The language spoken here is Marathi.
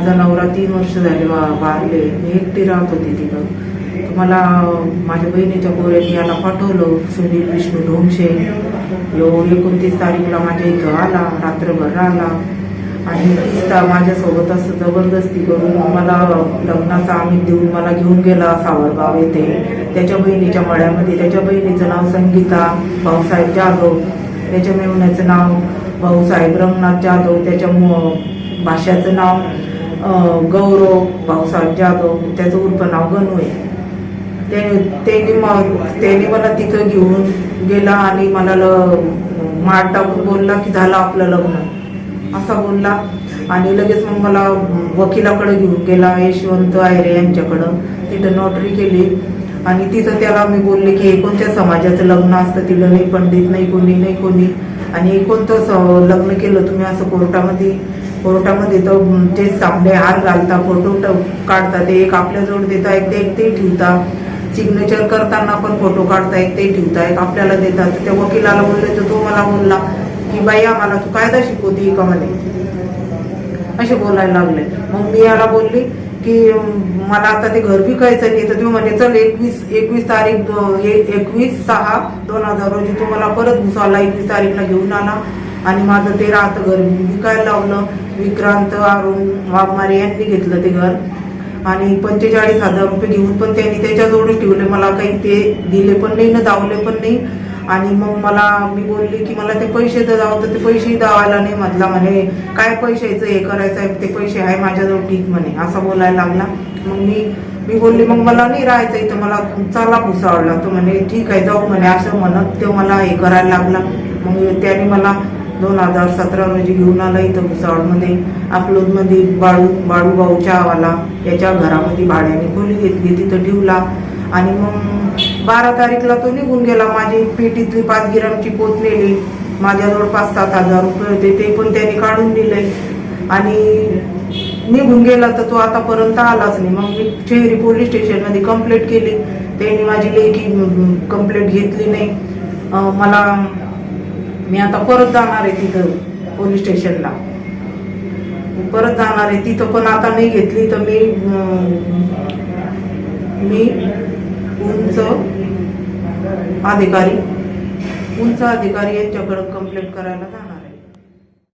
माझा नवरा तीन वर्ष झाले वा- वारले. मी एकटी राहत होती तिथं. मला माझ्या बहिणीच्या पोऱ्यांनी याला पाठवलं सुनील विष्णू ढोमशे यो एकोणतीस तारीखला माझ्या इथं आला रात्रभर राहिला. आणि तिसता माझ्यासोबत असं जबरदस्ती करून मला लग्नाचा आम्ही देऊन मला घेऊन गेला सावरगाव येथे. त्याच्या बहिणीच्या मळ्यामध्ये त्याच्या बहिणीचं नाव संगीता भाऊसाहेब जाधव. त्याच्या मेवण्याचं नाव भाऊसाहेब रंगनाथ जाधव. त्याच्या भाषाचं नाव गौरव भाऊसाहेब जाधव त्याचं उर्फ नाव गणू आहे. त्याने त्यांनी मग त्याने मला तिथं घेऊन गेला आणि मला ल- मार टाकून बोलला की झालं आपलं लग्न. असा बोलला. आणि लगेच मग मला वकिलाकडे घेऊन गेला यशवंत आयरे यांच्याकडं. तिथं नोटरी केली. आणि तिथं त्याला मी बोलले की हे कोणत्या समाजाचं लग्न असतं? तिथं नाही पंडित नाही कोणी नाही कोणी. आणि कोणतं लग्न केलं तुम्ही असं कोर्टामध्ये? कोर्टामध्ये तर ते सामने हार घालता फोटो काढतात. काढता ते एक आपल्याजवळ देता एक ते एक ते ठेवता. सिग्नेचर करताना पण फोटो काढता एक ते ठेवता. एक आपल्याला देतात. तर त्या वकिलाला बोलले तर तो मला बोलला की बाई आम्हाला तू कायदा शिकवती का म्हणे? असे बोलायला लागले. मग मी याला बोलली की मला आता ते घर विकायचं नाही. तर तुम्ही म्हणे चल एकवीस एकवीस तारीख एकवीस सहा दोन हजार रोजी तुम्हाला परत घुसावला एकवीस तारीखला घेऊन आला. आणि माझं ते राहतं घर विकायला लावलं. विक्रांत अरुण वाघमारे यांनी घेतलं ते घर. आणि पंचेचाळीस हजार रुपये घेऊन पण त्यांनी त्याच्याजवळच ठेवले. मला काही ते दिले पण नाही ना दावले पण नाही. आणि मग मला मी बोलली की मला ते पैसे तर जाऊ तर ते पैसेही दावायला नाही म्हटला म्हणे. काय पैशाचं हे करायचं आहे ते पैसे आहे माझ्याजवळ ठीक म्हणे. असा बोलायला लागला. मग मी मी बोलली मग मला नाही राहायचं इथं. मला चला भुसावला तो म्हणे. ठीक आहे जाऊ म्हणे. असं म्हणत ते मला हे करायला लागला. मग त्याने मला दोन हजार सतरा रोजी घेऊन आला इथं भुसावळमध्ये अकलूजमध्ये बाळू बाळूभाऊच्या आवाला याच्या घरामध्ये भाड्याने खोली घेतली तिथं ठेवला. आणि मग बारा तारीखला तो निघून गेला. माझी पेटीतली पाच गिरामची पोत नेली. माझ्याजवळ पाच सात हजार रुपये होते ते पण त्याने काढून दिले. आणि निघून गेला तर तो आतापर्यंत आलाच नाही. मग मी शहरी पोलीस स्टेशनमध्ये कंप्लेंट केली. त्यांनी माझी लेखी कंप्लेंट घेतली नाही. मला मी आता परत जाणार आहे तिथं पोलीस स्टेशनला. परत जाणार आहे. तिथं पण आता नाही घेतली तर मी मी उंच अधिकारी उंच अधिकारी यांच्याकडं कंप्लेंट करायला जाणार